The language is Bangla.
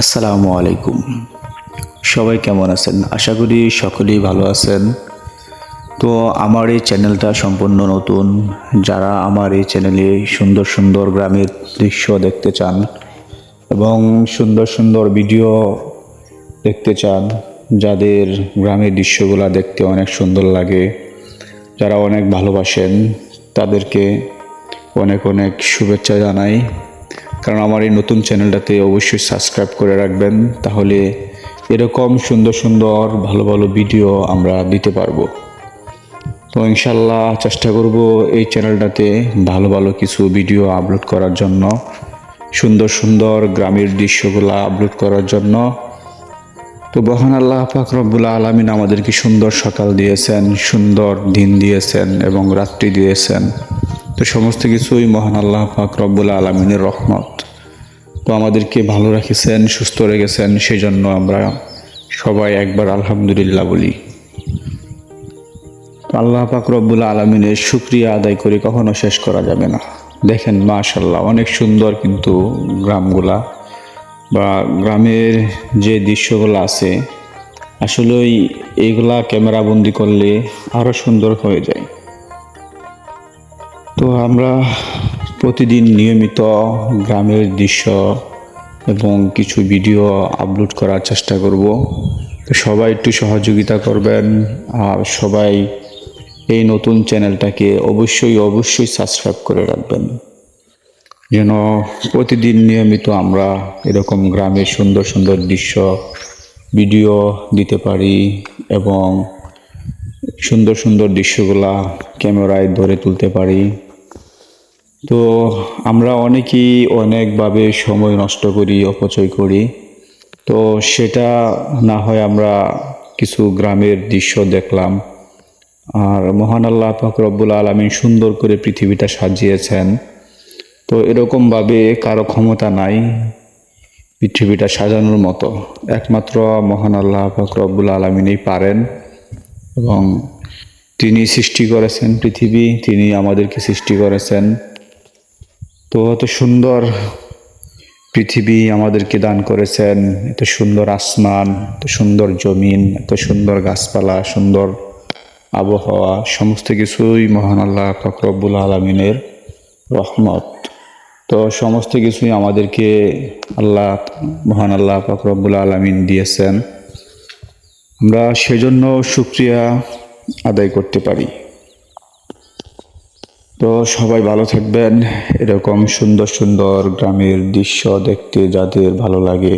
আসসালামু আলাইকুম। সবাই কেমন আছেন? আশা করি সকলেই ভালো আছেন। তো আমার এই চ্যানেলটা সম্পূর্ণ নতুন। যারা আমার এই চ্যানেলে সুন্দর সুন্দর গ্রামের দৃশ্য দেখতে চান এবং সুন্দর সুন্দর ভিডিও দেখতে চান, যাদের গ্রামের দৃশ্যগুলো দেখতে অনেক সুন্দর লাগে, যারা অনেক ভালোবাসেন, তাদেরকে অনেক অনেক শুভেচ্ছা জানাই। কারণ আমার এই নতুন চ্যানেলটাতে অবশ্যই সাবস্ক্রাইব করে রাখবেন, তাহলে এরকম সুন্দর সুন্দর ভালো ভালো ভিডিও আমরা দিতে পারব। তো ইনশাল্লাহ চেষ্টা করব এই চ্যানেলটাতে ভালো ভালো কিছু ভিডিও আপলোড করার জন্য, সুন্দর সুন্দর গ্রামের দৃশ্যগুলো আপলোড করার জন্য। তো বহান আল্লাহ পাক রব্বুল আলমিন আমাদেরকে সুন্দর সকাল দিয়েছেন, সুন্দর দিন দিয়েছেন এবং রাত্রি দিয়েছেন। তো সমস্ত কিছুই মহান আল্লাহ পাক রব্বুল আলমিনের রহমত। তো আমাদেরকে ভালো রেখেছেন, সুস্থ রেখেছেন সেই জন্য আমরা সবাই একবার আলহামদুলিল্লাহ বলি। আল্লাহ পাক রব্বুল আলমিনের শুক্রিয়া আদায় করে কখনো শেষ করা যাবে না। দেখেন মাশাল্লাহ অনেক সুন্দর কিন্তু গ্রামগুলা বা গ্রামের যে দৃশ্যগুলো আছে আসলেই এইগুলা ক্যামেরা বন্দি করলে আরও সুন্দর হয়ে যায়। তো আমরা প্রতিদিন নিয়মিত গ্রামের দৃশ্য এবং কিছু ভিডিও আপলোড করার চেষ্টা করব। তো সবাই একটু সহযোগিতা করবেন আর সবাই এই নতুন চ্যানেলটাকে অবশ্যই অবশ্যই সাবস্ক্রাইব করে রাখবেন। যেন প্রতিদিন নিয়মিত আমরা এরকম গ্রামের সুন্দর সুন্দর দৃশ্য, ভিডিও দিতে পারি এবং সুন্দর সুন্দর দৃশ্যগুলা ক্যামেরায় ধরে তুলতে পারি। তো আমরা অনেকেই অনেকভাবে সময় নষ্ট করি, অপচয় করি। তো সেটা না হয় আমরা কিছু গ্রামের দৃশ্য দেখলাম। আর মহান আল্লাহ পাক রব্বুল আলমিন সুন্দর করে পৃথিবীটা সাজিয়েছেন। তো এরকমভাবে কারও ক্ষমতা নাই পৃথিবীটা সাজানোর মতো। একমাত্র মহান আল্লাহ পাক রব্বুল আলমিনই পারেন এবং তিনি সৃষ্টি করেছেন পৃথিবী, তিনি আমাদেরকে সৃষ্টি করেছেন। তো এত সুন্দর পৃথিবী আমাদেরকে দান করেছেন, এত সুন্দর আসমান, এত সুন্দর জমিন, এত সুন্দর গাছপালা, সুন্দর আবহাওয়া, সমস্ত কিছুই মহান আল্লাহ ফকরবুল আলমিনের রহমত। তো সমস্ত কিছুই আমাদেরকে আল্লাহ, মহান আল্লাহ ফকরবুল আলমিন দিয়েছেন। আমরা সেজন্য সুক্রিয়া আদায় করতে পারি। তো সবাই ভালো থাকবেন। এরকম সুন্দর সুন্দর গ্রামের দৃশ্য দেখতে যাদের ভালো লাগে।